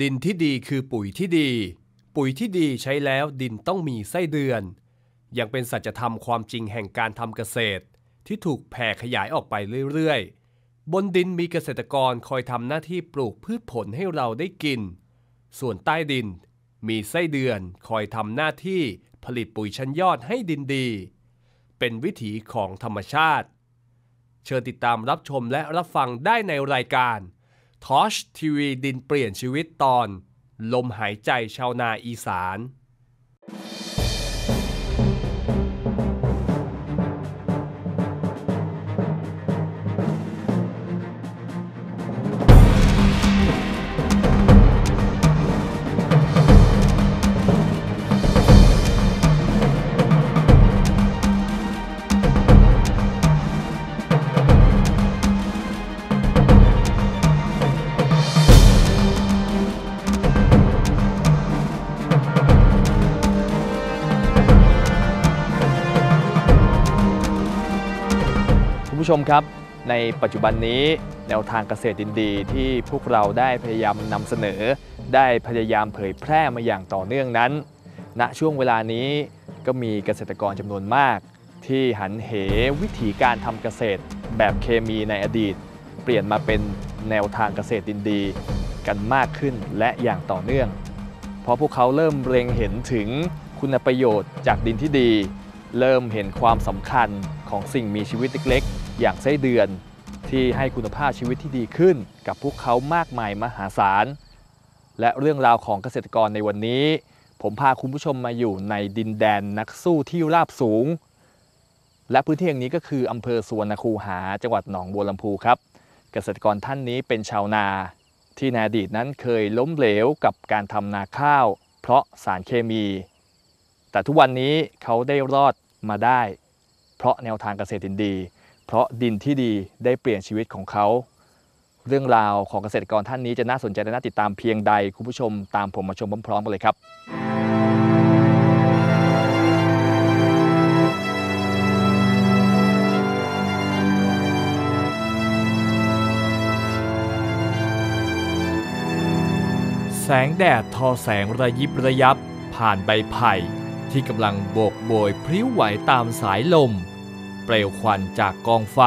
ดินที่ดีคือปุ๋ยที่ดี ปุ๋ยที่ดีใช้แล้วดินต้องมีไส้เดือน ยังเป็นสัจธรรมความจริงแห่งการทำเกษตร ที่ถูกแผ่ขยายออกไปเรื่อยๆ บนดินมีเกษตรกรคอยทำหน้าที่ปลูกพืชผลให้เราได้กิน ส่วนใต้ดิน มีไส้เดือนคอยทำหน้าที่ผลิตปุ๋ยชั้นยอดให้ดินดี เป็นวิถีของธรรมชาติ เชิญติดตามรับชมและรับฟังได้ในรายการ ทอชทีวีดินเปลี่ยนชีวิตตอน ลมหายใจชาวนาอีสาน ผู้ชมครับ ในปัจจุบันนี้แนวทางเกษตรดินดีที่พวกเราได้พยายามนำเสนอ ได้พยายามเผยแพร่มาอย่างต่อเนื่องนั้น ณช่วงเวลานี้ก็มีเกษตรกรจำนวนมาก ที่หันเหวิธีการทำเกษตรแบบเคมีในอดีต เปลี่ยนมาเป็นแนวทางเกษตรดินดีกันมากขึ้นและอย่างต่อเนื่อง เพราะพวกเขาเริ่มเล็งเห็นถึงคุณประโยชน์จากดินที่ดี เริ่มเห็นความสำคัญของสิ่งมีชีวิตเล็ก อย่างไส้เดือนที่ให้คุณภาพชีวิตที่ดีขึ้น กับพวกเขามากมายมหาศาล และเรื่องราวของเกษตรกรในวันนี้ ผมพาคุณผู้ชมมาอยู่ในดินแดนนักสู้ที่ราบสูง และพื้นที่แห่งนี้ก็คืออำเภอสุวรรณคูหา จังหวัดหนองบัวลำพูครับ เกษตรกรท่านนี้เป็นชาวนา ที่ในอดีตนั้นเคยล้มเหลวกับการทำนาข้าว เพราะสารเคมี แต่ทุกวันนี้เขาได้รอดมาได้ เพราะแนวทางเกษตรินดี เพราะดินที่ดีได้เปลี่ยนชีวิตของเขา เรื่องราวของเกษตรกรท่านนี้จะน่าสนใจและน่าติดตามเพียงใด คุณผู้ชมตามผมมาชมพร้อมๆกันเลยครับ แสงแดดทอแสงระยิบระยับ ผ่านใบไผ่ที่กำลังโบกโบยพริ้วไหวตามสายลม เปลวควันจากกองไฟ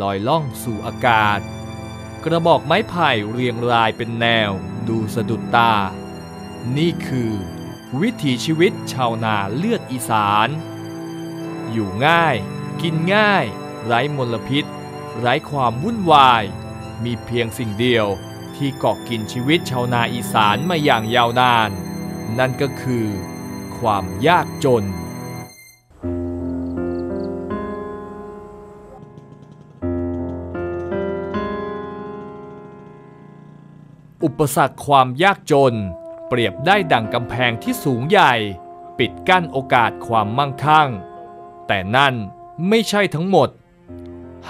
ลอยล่องสู่อากาศ กระบอกไม้ไผ่เรียงรายเป็นแนวดูสะดุดตา นี่คือ วิถีชีวิตชาวนาเลือดอีสาน อยู่ง่าย กินง่าย ไร้มลพิษ ไร้ความวุ่นวาย มีเพียงสิ่งเดียวที่เกาะกินชีวิตชาวนาอีสานมาอย่างยาวนาน นั่นก็คือความยากจน ปสรรคความยากจน เปรียบได้ดั่งกำแพงที่สูงใหญ่ ปิดกั้นโอกาสความมั่งคั่ง แต่นั่นไม่ใช่ทั้งหมด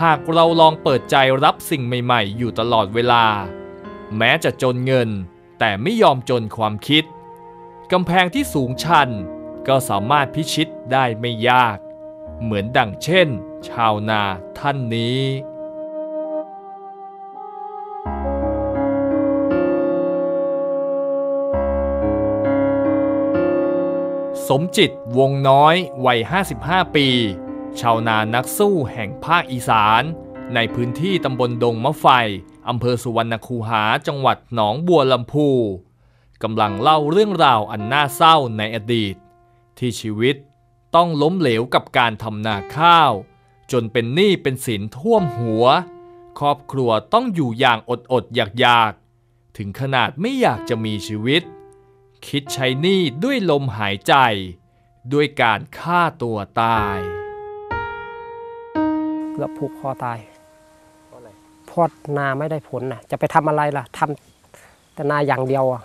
หากเราลองเปิดใจรับสิ่งใหม่ๆ อยู่ตลอดเวลา แม้จะจนเงิน แต่ไม่ยอมจนความคิดกำแพงที่สูงชันก็สามารถพิชิตได้ไม่ยาก เหมือนดังเช่น ชาวนาท่านนี้ สมจิตวงน้อยวัย 55 ปี ชาวนานักสู้แห่งภาคอีสาน ในพื้นที่ตำบลดงมะไฟอำเภอสุวรรณคูหาจังหวัดหนองบัวลำพูกำลังเล่าเรื่องราวอันน่าเศร้าในอดีต ที่ชีวิตต้องล้มเหลวกับการทำนาข้าว จนเป็นหนี้เป็นสินท่วมหัว ครอบครัวต้องอยู่อย่างอดอดๆอยากๆ ถึงขนาดไม่อยากจะมีชีวิต คิดใช้หนี้ด้วยลมหายใจ ด้วยการฆ่าตัวตายเกือบผูกคอตายเพราะนาไม่ได้ผลน่ะจะไปทำอะไรล่ะทำแต่นาอย่างเดียวอะ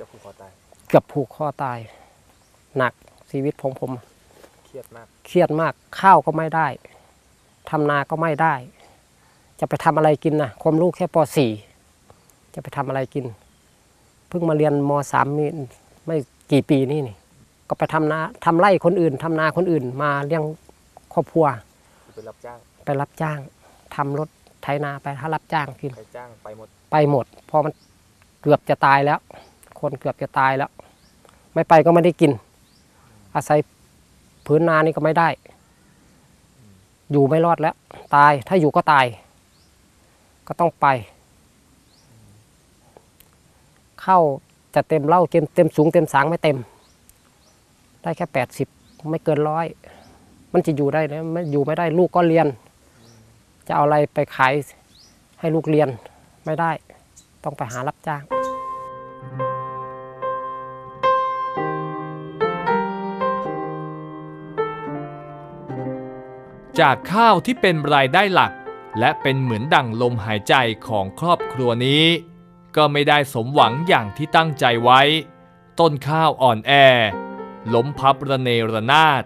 จะผูกคอตายเกือบผูกคอตาย หนักชีวิตของผมเครียดมากเครียดมากข้าวก็ไม่ได้ทำนาก็ไม่ได้ จะไปทำอะไรกินน่ะความรู้แค่ป .4 จะไปทำอะไรกิน เพิ่งมาเรียนม .3 มีไม่กี่ปีนี่นี่ ก็ไปทำนาทำไร่คนอื่นทำนาคนอื่น มาเลี้ยงครอบครัวไปรับจ้างไปรับจ้างทำรถไถนาไปถ้ารับจ้างกินใครจ้างไปหมดไปหมด พอมันเกือบจะตายแล้ว คนเกือบจะตายแล้ว ไม่ไปก็ไม่ได้กิน อาศัยพื้นนานี่ก็ไม่ได้ อยู่ไม่รอดแล้ว ตายถ้าอยู่ก็ตาย ก็ต้องไปเข้าจะเต็มเล่าเต็มเต็มสูงเต็มสางไม่เต็ม ได้แค่แปดสิบไม่เกินร้อยมันจะอยู่ได้นะไม่อยู่ไม่ได้ลูกก็เรียน จะเอาอะไรไปขายให้ลูกเรียนไม่ได้ ต้องไปหารับจ้างจากข้าวที่เป็นรายได้หลัก และเป็นเหมือนดั่งลมหายใจของครอบครัวนี้ ก็ไม่ได้สมหวังอย่างที่ตั้งใจไว้ ต้นข้าวอ่อนแอ ล้มพับระเนระนาด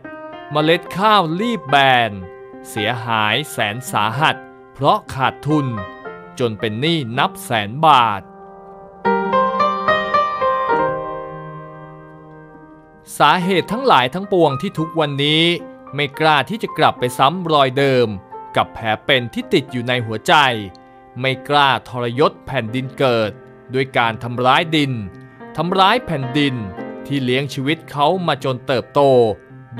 เมล็ดข้าวรีบแบน เสียหายแสนสาหัส เพราะขาดทุน จนเป็นหนี้นับแสนบาท สาเหตุทั้งหลายทั้งปวงที่ทุกวันนี้ไม่กล้าที่จะกลับไปซ้ำรอยเดิม กับแผลเป็นที่ติดอยู่ในหัวใจ ไม่กล้าทรยศแผ่นดินเกิด ด้วยการทำร้ายดินทำร้ายแผ่นดินที่เลี้ยงชีวิตเขามาจนเติบโต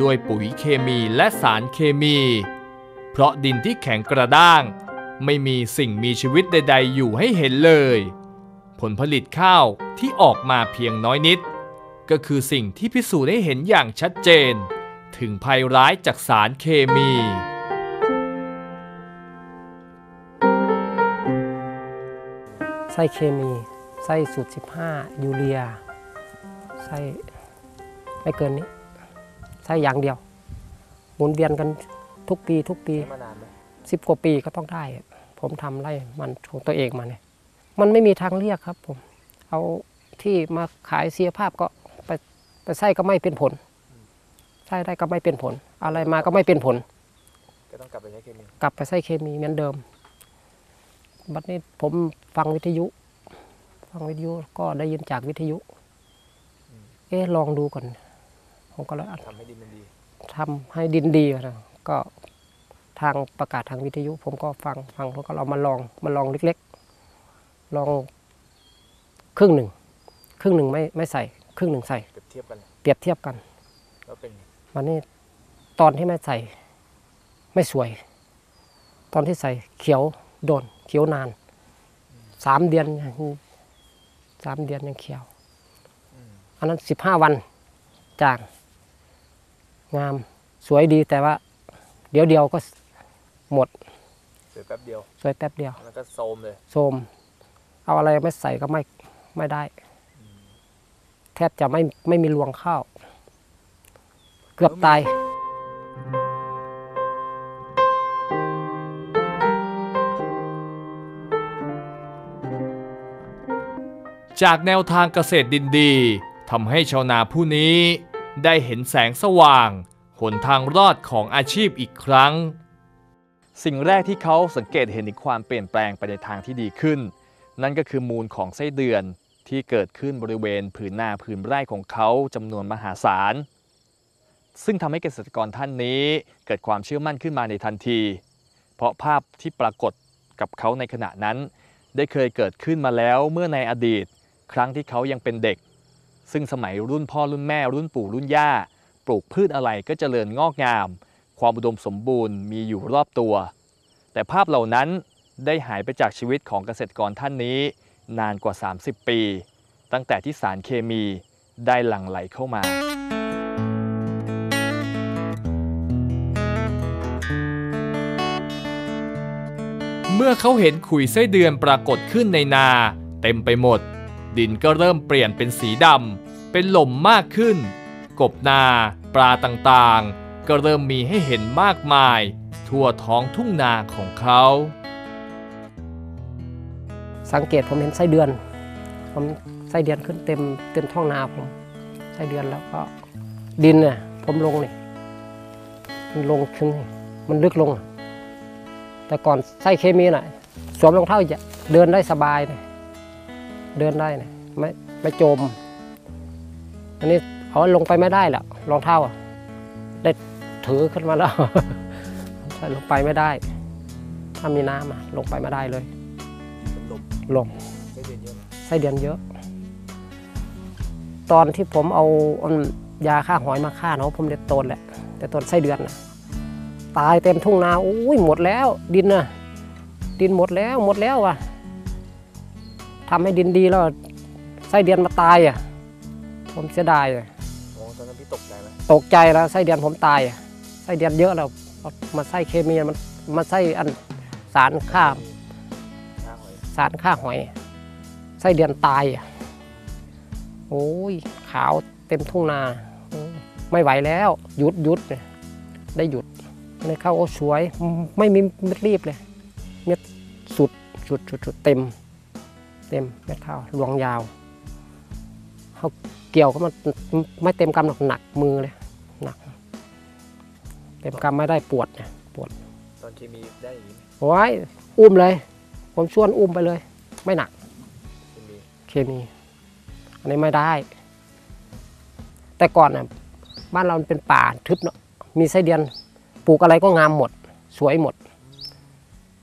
ด้วยปุ๋ยเคมีและสารเคมี เพราะดินที่แข็งกระด้าง ไม่มีสิ่งมีชีวิตใด ๆ อยู่ให้เห็นเลย ผลผลิตข้าวที่ออกมาเพียงน้อยนิด ก็คือสิ่งที่พิสูจน์ให้เห็นอย่างชัดเจน ถึงภัยร้ายจากสารเคมีไส้เคมี ไส้สูตร 15 ยูเรีย ไส้ไม่เกินนี้ ไส้อย่างเดียว หมุนเวียนกันทุกปี ทุกปีมานานไหมสิบกว่าปีก็ต้องได้อะผมทำไร่มันของตัวเองมาเนี่ย มันไม่มีทางเรียกครับผม เอาที่มาขายเสียภาพก็ไปไปไส้ก็ไม่เป็นผล ไส้ได้ก็ไม่เป็นผล อะไรมาก็ไม่เป็นผล ก็ต้องกลับไปใช้เคมี กลับไปไส้เคมีเหมือนเดิม บัดนี้ผมฟังวิทยุ ฟังวิทยุก็ได้ยินจากวิทยุ เอ๊ะลองดูก่อน ผมก็เลยทำให้ดินมันดีทำให้ดินดีนะก็ทางประกาศทางวิทยุ ผมก็ฟังฟังแล้วก็เรามาลองมาลองเล็กๆ ลองครึ่งหนึ่งครึ่งหนึ่งไม่ไม่ใส่ ครึ่งหนึ่งใส่ เปรียบเทียบกันเปรียบเทียบกันแล้วเป็นไงวันนี้ตอนที่ไม่ใส่ ไม่สวย ตอนที่ใส่เขียวโดนเขียวนานสามเดือนยัง สามเดือนยังเขียว อันนั้นสิบห้าวันจาง งามสวยดีแต่ว่า เดี๋ยวเดียวก็หมดเสร็จแป๊บเดียว สวยแป๊บเดียวแล้วก็โซมเลยโทรมเอาอะไรไม่ใส่ก็ไม่ไม่ได้ แทบจะไม่ไม่มีรวงข้าว เกือบตาย จากแนวทางเกษตรดินดีทำให้ชาวนาผู้นี้ได้เห็นแสงสว่างหนทางรอดของอาชีพอีกครั้ง สิ่งแรกที่เขาสังเกตเห็นถึงความเปลี่ยนแปลงไปในทางที่ดีขึ้น นั่นก็คือมูลของไส้เดือนที่เกิดขึ้นบริเวณผืนนาผืนไร่ของเขาจำนวนมหาศาล ซึ่งทำให้เกษตรกรท่านนี้เกิดความเชื่อมั่นขึ้นมาในทันที เพราะภาพที่ปรากฏกับเขาในขณะนั้น ได้เคยเกิดขึ้นมาแล้วเมื่อในอดีต ครั้งที่เขายังเป็นเด็ก ซึ่งสมัยรุ่นพ่อรุ่นแม่รุ่นปู่รุ่นย่า ปลูกพืชอะไรก็เจริญงอกงาม ความอุดมสมบูรณ์มีอยู่รอบตัว แต่ภาพเหล่านั้นได้หายไปจากชีวิตของเกษตรกรท่านนี้ นานกว่า 30 ปี ตั้งแต่ที่สารเคมีได้หลั่งไหลเข้ามาเมื่อเขาเห็นขุยไส้เดือนปรากฏขึ้นในนา เต็มไปหมด ดินก็เริ่มเปลี่ยนเป็นสีดำเป็นหล่มมากขึ้น กบนา ปลาต่างๆ ก็เริ่มมีให้เห็นมากมาย ทั่วท้องทุ่งนาของเขา สังเกตผมเห็นไส้เดือนผมไส้เดือนขึ้นเต็มเต็มท้องนาผมไส้เดือนแล้วก็ดินเนี่ยผมลงนี่มันลงขึ้นนี่มันลึกลง แต่ก่อนไส้เคมีน่ะสวมรองเท้าจะเดินได้สบายเลย เดินได้นะไม่ไม่จม อันนี้เอาลงไปไม่ได้แล้วรองเท้าอะได้ถือขึ้นมาแล้วใส่ลงไปไม่ได้ ถ้ามีน้ำอะลงไปไม่ได้เลยลมลงไม่เดือนเยอะไส้เดือนเยอะ ตอนที่ผมเอาอันยาฆ่าหอยมาฆ่าเนาะผมเด็ดต้นแหละแต่ต้นไส้เดือนนะตายเต็มทุ่งนาอุ้ยหมดแล้ว ดินนะดินหมดแล้วหมดแล้วว่ะ ทำให้ดินดีแล้วไส้เดือนมาตายอะ ผมเสียดายอะโอ้ตอนนั้นพี่ตกใจไหมตกใจแล้วไส้เดือนผมตายอะไส้เดือนเยอะแล้วเอามาไส้เคมีมันมาไส้อันสารฆ่าหน้าหอยสารฆ่าหอย ไส้เดือนตายอะโอ้ยขาวเต็มทุ่งนาโอ้ยไม่ไหวแล้วหยุดหยุดเนี่ยได้หยุดในข้าวโอ้สวย ไม่มีเม็ดรีบเลยเม็ดสุดสุดสุดสุดเต็ม เต็มเม็ดข้าวรวงยาวเขาเกี่ยวก็มันไม่เต็มกำหนักหนักมือเลยหนัก เต็มกำไม่ได้ปวดเนี่ยปวดตอนเคมีได้อย่างนี้ไหมโอ้ยอุ้มเลย ผมชวนอุ้มไปเลย ไม่หนัก เคมีเคมี อันนี้ไม่ได้ แต่ก่อนน่ะบ้านเรามันเป็นป่าทึบเนาะมีไส้เดือนปลูกอะไรก็งามหมด สวยหมด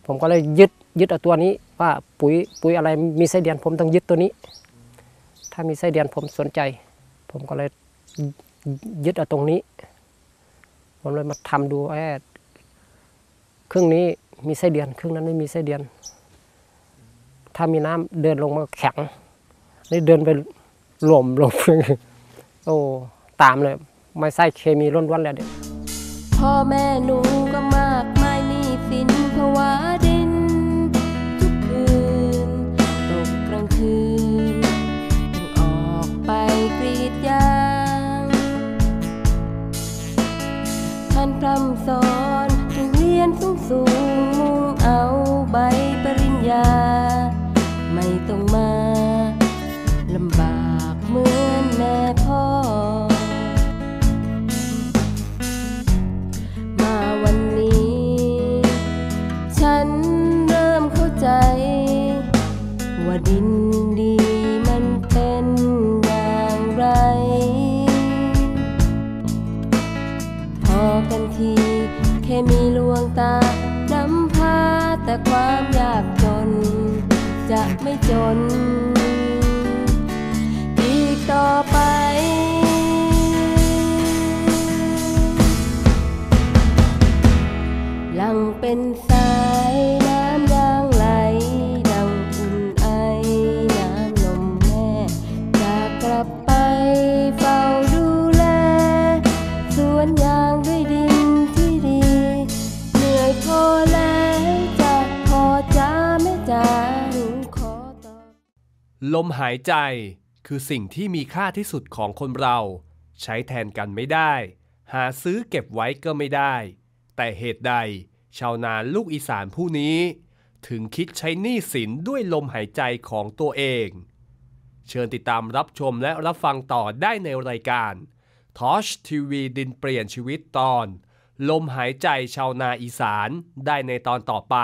ผมก็เลยยึดยึดเอาตัวนี้ ว่าปุ๋ยปุ๋ยอะไรมีไส้เดือนผมต้องยึดตัวนี้ ถ้ามีไส้เดือนผมสนใจ ผมก็เลยยึดเอาตรงนี้ ผมเลยมาทำดูแอดครึ่งนี้มีไส้เดือนครึ่งนั้นไม่มีไส้เดือน ถ้ามีน้ำเดินลงมาแข็งนี่เดินไปหล่มหลบโอ้ตามเลยไม่ใส่เคมีล้วนๆแล้วเด็กพ่อแม่หนูก็มากมายหนี้สินภาวะำสอนจึงเรียนสูงสูงมุ่งเอาใบปริญญา ไม่ต้องมาลำบากเหมือนแม่พ่อ มาวันนี้ ฉันเริ่มเข้าใจ ว่าดิน แต่ความยากจน จะไม่จน อีกต่อไปหลังเป็น ลมหายใจคือสิ่งที่มีค่าที่สุดของคนเรา ใช้แทนกันไม่ได้ หาซื้อเก็บไว้ก็ไม่ได้ แต่เหตุใด ชาวนาลูกอีสานผู้นี้ ถึงคิดใช้หนี้สินด้วยลมหายใจของตัวเอง เชิญติดตามรับชมและรับฟังต่อได้ในรายการทอชทีวีดินเปลี่ยนชีวิตตอน ลมหายใจชาวนาอีสานได้ในตอนต่อไป